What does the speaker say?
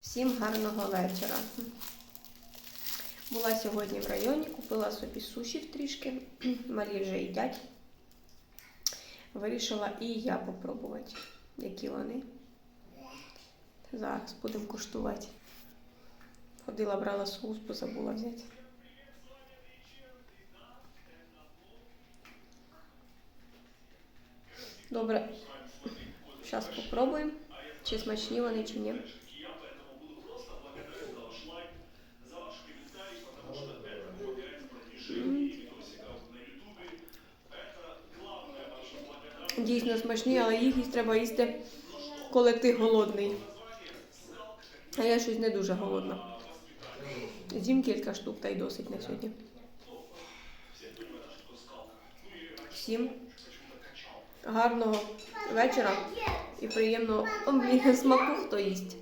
Всім гарного вечора. Була сьогодні в районі, купила собі сушів трішки, малі вже їдять. Вирішила і я попробувати, які вони. Зараз будемо куштувати. Ходила, брала соус, бо забула взяти. Добре. Зараз попробуємо, чи смачні вони, чи ні. Дійсно смачні, але їх треба їсти, коли ти голодний. А я щось не дуже голодна. З'їм кілька штук та й досить на сьогодні. Всім гарного вечора і приємного смаку, хто їсть.